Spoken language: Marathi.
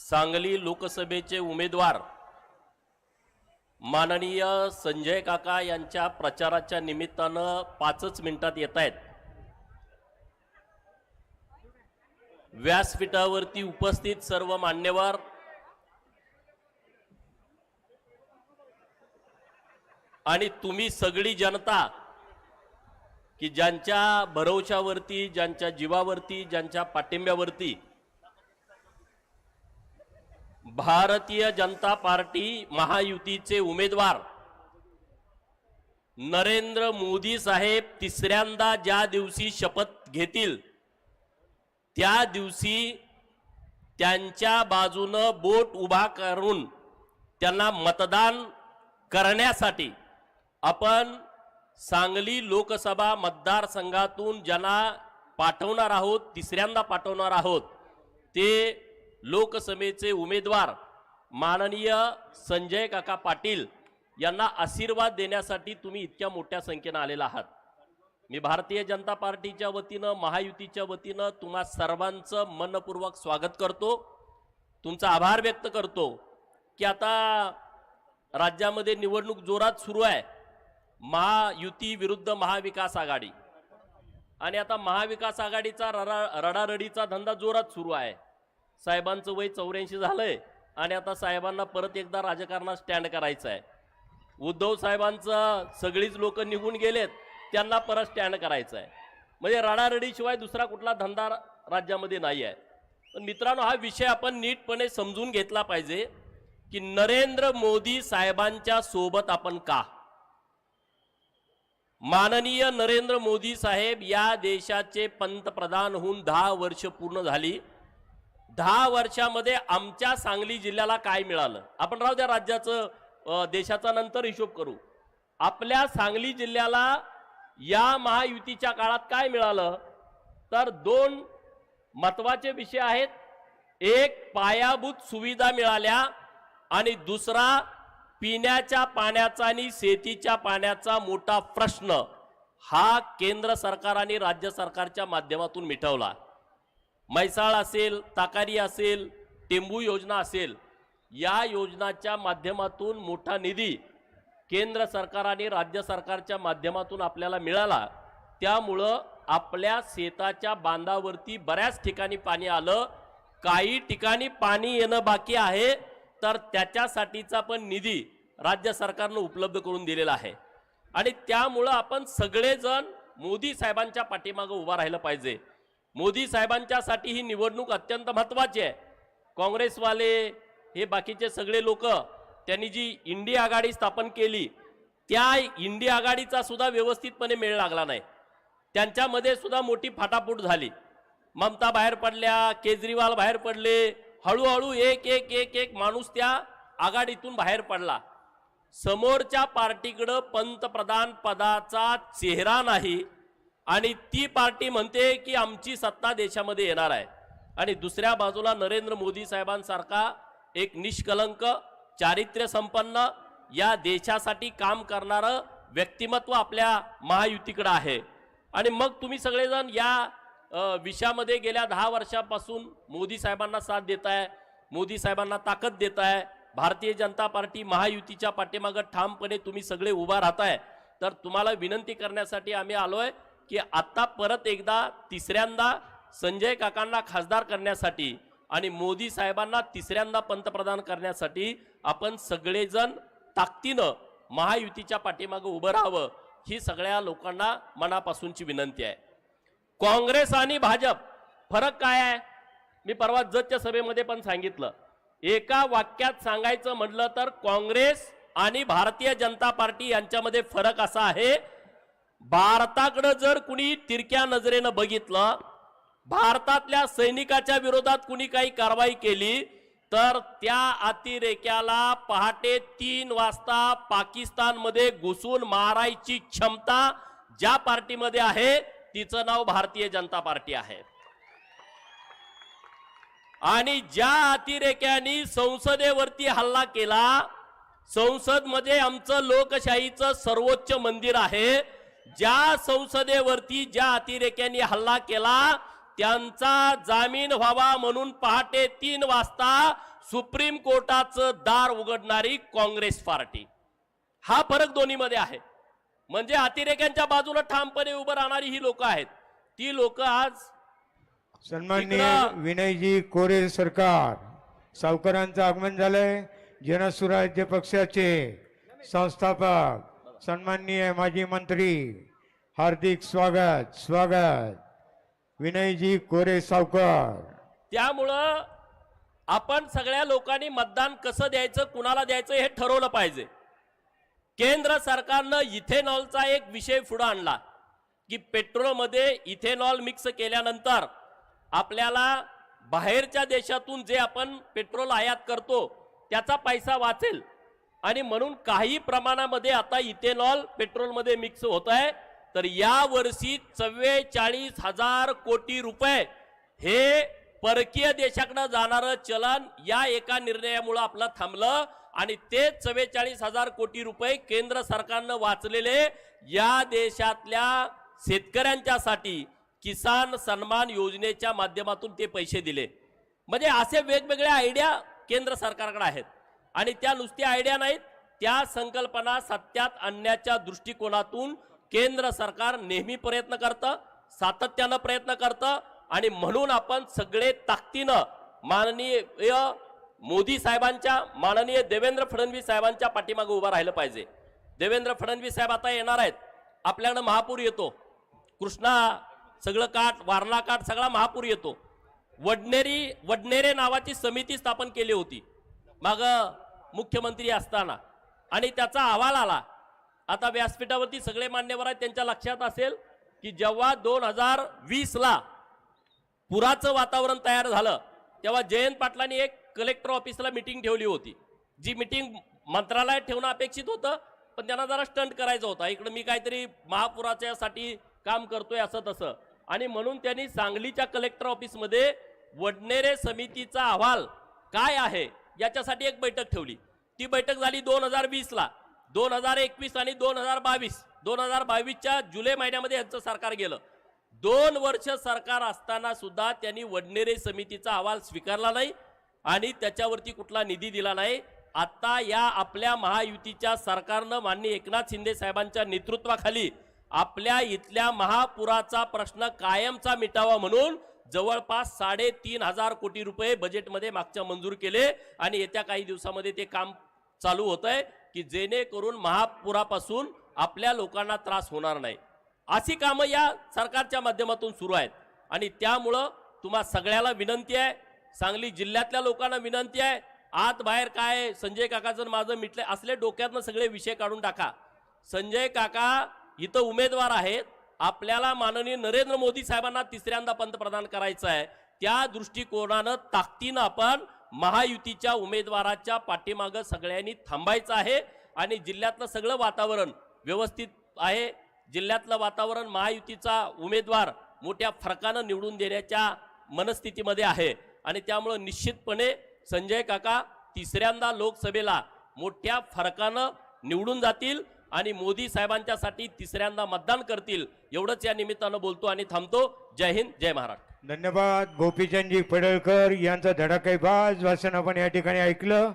सांगली लोकसभेचे उमेदवार माननीय संजय काका यांच्या प्रचाराच्या निमित्तानं पाचच मिनिटात येत आहेत. व्यासपीठावरती उपस्थित सर्व मान्यवर आणि तुम्ही सगळी जनता की ज्यांच्या भरवशावरती ज्यांच्या जीवावरती ज्यांच्या पाठिंब्यावरती भारतीय जनता पार्टी महायुतीचे उमेदवार नरेंद्र मोदी साहेब तिसऱ्यांदा ज्या दिवशी शपथ घेतील त्या दिवशी त्यांच्या बाजूनं बोट उभा करून त्यांना मतदान करण्यासाठी आपण सांगली लोकसभा मतदारसंघातून ज्यांना पाठवणार आहोत तिसऱ्यांदा पाठवणार आहोत ते लोकसभेचे उमेदवार माननीय संजय काका पाटील यांना आशीर्वाद देण्यासाठी तुम्ही इतक्या मोठ्या संख्येनं आलेला आहात. मी भारतीय जनता पार्टीच्या वतीनं महायुतीच्या वतीनं तुम्हा सर्वांचं मनपूर्वक स्वागत करतो. तुमचा आभार व्यक्त करतो की आता राज्यामध्ये निवडणूक जोरात सुरू आहे. महायुती विरुद्ध महाविकास आघाडी. आणि आता महाविकास आघाडीचा रडा रडारडीचा धंदा जोरात सुरू आहे. साहेबांचं वय चौऱ्याऐंशी झालंय आणि आता साहेबांना परत एकदा राजकारणात स्टँड करायचं आहे उद्धव साहेबांचं सगळीच लोक निघून गेलेत त्यांना परत स्टँड करायचं आहे म्हणजे रडारडीशिवाय दुसरा कुठला धंदा राज्यामध्ये नाही आहे पण मित्रांनो हा विषय आपण नीटपणे समजून घेतला पाहिजे की नरेंद्र मोदी साहेबांच्या सोबत आपण का? माननीय नरेंद्र मोदी साहेब या देशाचे पंतप्रधान होऊन दहा वर्ष पूर्ण झाली. दहा वर्षामध्ये आमच्या सांगली जिल्ह्याला काय मिळालं? आपण राहू द्या राज्याचं देशाचा नंतर हिशोब करू. आपल्या सांगली जिल्ह्याला या महायुतीच्या काळात काय मिळालं? तर दोन महत्त्वाचे विषय आहेत. एक पायाभूत सुविधा मिळाल्या आणि दुसरा पिण्याच्या पाण्याचा आणि शेतीच्या पाण्याचा मोठा प्रश्न हा केंद्र सरकार आणि राज्य सरकारच्या माध्यमातून मिटवला. म्हैसाळ असेल ताकारी असेल टेंबू योजना असेल या योजनाच्या माध्यमातून मोठा निधी केंद्र सरकार आणि राज्य सरकारच्या माध्यमातून आपल्याला मिळाला. त्यामुळं आपल्या शेताच्या बांधावरती बऱ्याच ठिकाणी पाणी आलं. काही ठिकाणी पाणी येणं बाकी आहे तर त्याच्यासाठीचा पण निधी राज्य सरकारनं उपलब्ध करून दिलेला आहे. आणि त्यामुळं आपण सगळेजण मोदी साहेबांच्या पाठीमागं उभा राहिलं पाहिजे. मोदी साहेबांच्यासाठी ही निवडणूक अत्यंत महत्त्वाची आहे. काँग्रेसवाले हे बाकीचे सगळे लोक त्यांनी जी इंडिया आघाडी स्थापन केली त्या इंडिया आघाडीचा सुद्धा व्यवस्थितपणे मेळ लागला नाही. त्यांच्यामध्ये सुद्धा मोठी फाटाफूट झाली. ममता बाहेर पडल्या केजरीवाल बाहेर पडले हळूहळू एक एक एक एक माणूस त्या आघाडीतून बाहेर पडला. समोरच्या पार्टीकडं पंतप्रधान पदाचा चेहरा नाही आणि ती पार्टी म्हणते की आमची सत्ता देशामध्ये येणार आहे. आणि दुसऱ्या बाजूला नरेंद्र मोदी साहेबांसारखा एक निष्कलंक चारित्र्य संपन्न या देशासाठी काम करणारं व्यक्तिमत्व आपल्या महायुतीकडं आहे. आणि मग तुम्ही सगळेजण या विषयामध्ये गेल्या दहा वर्षापासून मोदी साहेबांना साथ देत आहे मोदी साहेबांना ताकद देत आहे भारतीय जनता पार्टी महायुतीच्या पाठीमागं ठामपणे तुम्ही सगळे उभा राहताय. तर तुम्हाला विनंती करण्यासाठी आम्ही आलो आहे की आत्ता परत एकदा तिसऱ्यांदा संजय काकांना खासदार करण्यासाठी आणि मोदी साहेबांना तिसऱ्यांदा पंतप्रधान करण्यासाठी आपण सगळेजण ताकदीनं महायुतीच्या पाठीमागं उभं राहावं ही सगळ्या लोकांना मनापासूनची विनंती आहे. काँग्रेस आणि भाजप फरक काय आहे? मी परवा जतच्या सभेमध्ये पण सांगितलं. एका वाक्यात सांगायचं म्हटलं तर काँग्रेस आणि भारतीय जनता पार्टी यांच्यामध्ये फरक असा आहे भारताकडं जर कुणी तिरक्या नजरेनं बघितलं भारतातल्या सैनिकाच्या विरोधात कुणी काही कारवाई केली तर त्या अतिरेक्याला पहाटे तीन वाजता पाकिस्तानमध्ये घुसून मारायची क्षमता ज्या पार्टीमध्ये आहे तिचं नाव भारतीय जनता पार्टी आहे. आणि ज्या अतिरेक्यांनी संसदेवरती हल्ला केला संसदमध्ये म्हणजे आमचं लोकशाहीचं सर्वोच्च मंदिर आहे ज्या संसदेवरती ज्या अतिरेक्यांनी हल्ला केला त्यांचा जामीन व्हावा म्हणून पहाटे तीन वाजता सुप्रीम कोर्टाचं दार उघडणारी काँग्रेस पार्टी. हा फरक दोन्हीमध्ये आहे. म्हणजे अतिरेक्यांच्या बाजूला ठामपणे उभं राहणारी ही लोक आहेत. ती लोक आज सन्माननीय विनयजी कोरे सरकार सावकारांचं आगमन झालंय. जनसुराज्य पक्षाचे संस्थापक सन्माननीय माजी मंत्री हार्दिक स्वागत स्वागत. विनयजी कोरे सावकर. त्यामुळं आपण सगळ्या लोकांनी मतदान कसं द्यायचं कुणाला द्यायचं हे ठरवलं पाहिजे. केंद्र सरकारनं इथेनॉलचा एक विषय पुढं आणला की पेट्रोलमध्ये इथेनॉल मिक्स केल्यानंतर आपल्याला बाहेरच्या देशातून जे आपण पेट्रोल आयात करतो त्याचा पैसा वाचेल. आणि म्हणून काही प्रमाणामध्ये आता इथेनॉल पेट्रोलमध्ये मिक्स होत आहे तर या वर्षी चव्वेचाळीस हजार कोटी रुपये हे परकीय देशाकडे जाणारं चलन या एका निर्णयामुळं आपलं थांबलं आणि ते चव्वेचाळीस हजार कोटी रुपये केंद्र सरकारनं वाचलेले या देशातल्या शेतकऱ्यांच्यासाठी किसान सन्मान योजनेच्या माध्यमातून ते पैसे दिले. म्हणजे असे वेगवेगळ्या आयडिया केंद्र सरकारकडे आहेत. आणि त्या नुसत्या आयडिया नाहीत त्या संकल्पना सत्यात आणण्याच्या दृष्टिकोनातून केंद्र सरकार नेहमी प्रयत्न करतं सातत्यानं प्रयत्न करतं आणि म्हणून आपण सगळे ताकदीनं माननीय मोदी साहेबांच्या माननीय देवेंद्र फडणवीस साहेबांच्या पाठीमागे उभं राहिलं पाहिजे. देवेंद्र फडणवीस साहेब आता येणार आहेत. आपल्याकडं महापूर येतो. कृष्णा सगळं काठ वारणा काठ सगळा महापूर येतो. वडनेरी वडनेरे नावाची समिती स्थापन केली होती. मग मुख्यमंत्री असताना. आणि त्याचा अहवाल आला. आता व्यासपीठावरती सगळे मान्यवर आहेत त्यांच्या लक्षात असेल की जेव्हा दोन हजार वीसला पुराचं वातावरण तयार झालं तेव्हा जयंत पाटलांनी एक कलेक्टर ऑफिसला मिटिंग ठेवली होती. जी मिटिंग मंत्रालयात ठेवणं अपेक्षित होतं पण त्यांना जरा स्टंट करायचं होता. इकडं मी काहीतरी महापुराच्यासाठी काम करतोय असं तसं. आणि म्हणून त्यांनी सांगलीच्या कलेक्टर ऑफिसमध्ये वडनेरे समितीचा अहवाल काय आहे? याच्यासाठी एक बैठक ठेवली. ती बैठक झाली दोन हजार वीसला. दोन हजार एकवीस आणि दोन हजार बावीस. दोन हजार बावीसच्या जुलै महिन्यामध्ये यांचं सरकार गेलं. दोन वर्ष सरकार असताना सुद्धा त्यांनी वडनेरे समितीचा अहवाल स्वीकारला नाही आणि त्याच्यावरती कुठला निधी दिला नाही. आता या आपल्या महायुतीच्या सरकारनं माननीय एकनाथ शिंदे साहेबांच्या नेतृत्वाखाली आपल्या इथल्या महापुराचा प्रश्न कायमचा मिटावा म्हणून जवळपास साडेतीन हजार कोटी रुपये बजेटमध्ये मागच्या मंजूर केले आणि येत्या काही दिवसामध्ये ते काम चालू होत आहे की जेणेकरून महापुरापासून आपल्या लोकांना त्रास होणार नाही. अशी कामं या सरकारच्या माध्यमातून सुरू आहेत आणि त्यामुळं तुम्हा सगळ्याला विनंती आहे सांगली जिल्ह्यातल्या लोकांना विनंती आहे आत बाहेर काय संजय काकाचं माझं मिटले असले डोक्यातनं सगळे विषय काढून टाका. संजय काका इथं उमेदवार आहेत आपल्याला माननीय नरेंद्र मोदी साहेबांना तिसऱ्यांदा पंतप्रधान करायचं आहे. त्या दृष्टिकोनानं ताकदीनं आपण महायुतीच्या उमेदवाराच्या पाठीमागं सगळ्यांनी थांबायचं आहे आणि जिल्ह्यातलं सगळं वातावरण व्यवस्थित आहे. जिल्ह्यातलं वातावरण महायुतीचा उमेदवार मोठ्या फरकानं निवडून देण्याच्या मनस्थितीमध्ये आहे. आणि त्यामुळं निश्चितपणे संजय काका तिसऱ्यांदा लोकसभेला मोठ्या फरकानं निवडून जातील. आणि मोदी साहेबांच्यासाठी तिसऱ्यांदा मतदान करतील एवढंच या निमित्तानं बोलतो आणि थांबतो. जय हिंद जय महाराष्ट्र. धन्यवाद गोपीचंदजी पडळकर यांचं धडाकेबाज भाषण आपण या ठिकाणी ऐकलं.